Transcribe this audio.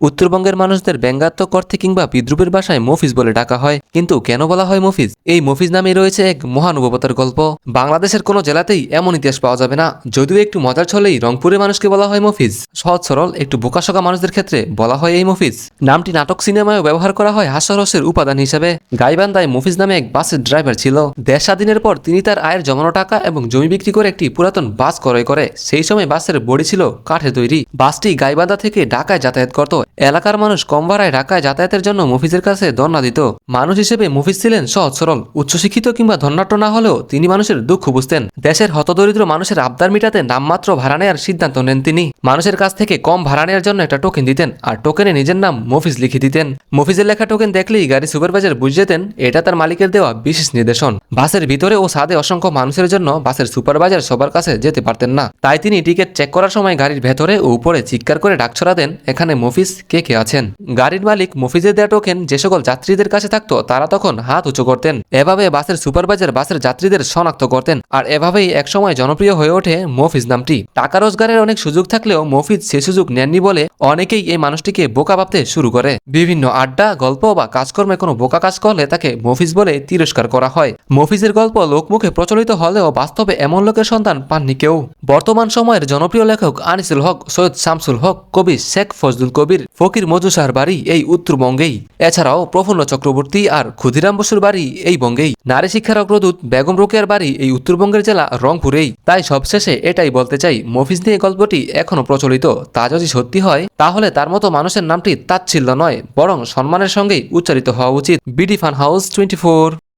উত্তরবঙ্গের মানুষদের ব্যঙ্গাত্মক অর্থে কিংবা বিদ্রুপের ভাষায় মফিজ বলে ডাকা হয়। কিন্তু কেন বলা হয় মফিজ? এই মফিজ নামে রয়েছে এক মহানুভবতার গল্প। বাংলাদেশের কোনো জেলাতেই এমন ইতিহাস পাওয়া যাবে না, যদিও একটু মজার ছলেই রংপুরের মানুষকে বলা হয় মফিজ। সহজ সরল, একটু বোকাশোকা মানুষদের ক্ষেত্রে বলা হয় এই মফিজ। নামটি নাটক সিনেমায়ও ব্যবহার করা হয় হাস্যরসের উপাদান হিসেবে। গাইবান্ধায় মফিজ নামে এক বাসের ড্রাইভার ছিল। দেশ স্বাধীনের পর তিনি তার আয়ের জমানো টাকা এবং জমি বিক্রি করে একটি পুরাতন বাস ক্রয় করে। সেই সময় বাসের বডি ছিল কাঠে তৈরি। বাসটি গাইবান্ধা থেকে ঢাকায় যাতায়াত করত। এলাকার মানুষ কম ভাড়ায় ঢাকায় যাতায়াতের জন্য মফিজের কাছে দন্না দিত। মানুষ হিসেবে মফিজ ছিলেন সহজ সরল, উচ্চশিক্ষিত কিংবা ধন্যাট্য না হলেও তিনি মানুষের দুঃখ বুঝতেন। দেশের হতদরিদ্র মানুষের আবদার মিটাতে নামমাত্র ভাড়া নেওয়ার সিদ্ধান্ত নেন তিনি। মানুষের কাছ থেকে কম ভাড়া নেওয়ার জন্য একটা টোকেন দিতেন আর টোকেনে নিজের নাম মফিজ লিখে দিতেন। মফিজের লেখা টোকেন দেখলেই গাড়ি সুপারভাইজার বুঝে যেতেন, এটা তার মালিকের দেওয়া বিশেষ নির্দেশন। বাসের ভিতরে ও সাদে অসংখ্য মানুষের জন্য বাসের সুপারভাইজার সবার কাছে যেতে পারতেন না। তাই তিনি টিকিট চেক করার সময় গাড়ির ভেতরে ও উপরে চিৎকার করে ডাকছড়া দেন এখানে মফিজ কে কে আছেন? গাড়ির মালিক মফিজের দেওয়া টোকেন যে সকল যাত্রীদের কাছে থাকতো, তারা তখন হাত উঁচু করতেন। এভাবে বাসের সুপারভাইজার বাসের যাত্রীদের শনাক্ত করতেন। আর এভাবেই একসময় জনপ্রিয় হয়ে ওঠে মফিজ নামটি। টাকা রোজগারের অনেক সুযোগ থাকলেও মফিজ সে সুযোগ নেননি বলে অনেকেই এই মানুষটিকে বোকা ভাবতে শুরু করে। বিভিন্ন আড্ডা, গল্প বা কাজকর্মে কোনো বোকা কাজ করলে তাকে মফিজ বলে তিরস্কার করা হয়। মফিজের গল্প লোকমুখে প্রচলিত হলেও বাস্তবে এমন লোকের সন্তান পাননি কেউ। বর্তমান সময়ের জনপ্রিয় লেখক আনিসুল হক, সৈয়দ শামসুল হক, কবি শেখ ফজলুল কবির ফকির মজুসার বাড়ি এই উত্তরবঙ্গেই এছাড়াও প্রফুল্ল চক্রবর্তী আর ক্ষুদিরাম বসুর বাড়ি এই বঙ্গেই। নারী শিক্ষার অগ্রদূত বেগম রোকেয়ার বাড়ি এই উত্তরবঙ্গের জেলা রংপুরেই। তাই সবশেষে এটাই বলতে চাই, মফিজ নিয়ে গল্পটি এখনও প্রচলিত। তা যদি সত্যি হয়, তাহলে তার মতো মানুষের নামটি তাচ্ছিল্য নয়, বরং সম্মানের সঙ্গেই উচ্চারিত হওয়া উচিত। BD fun house twenty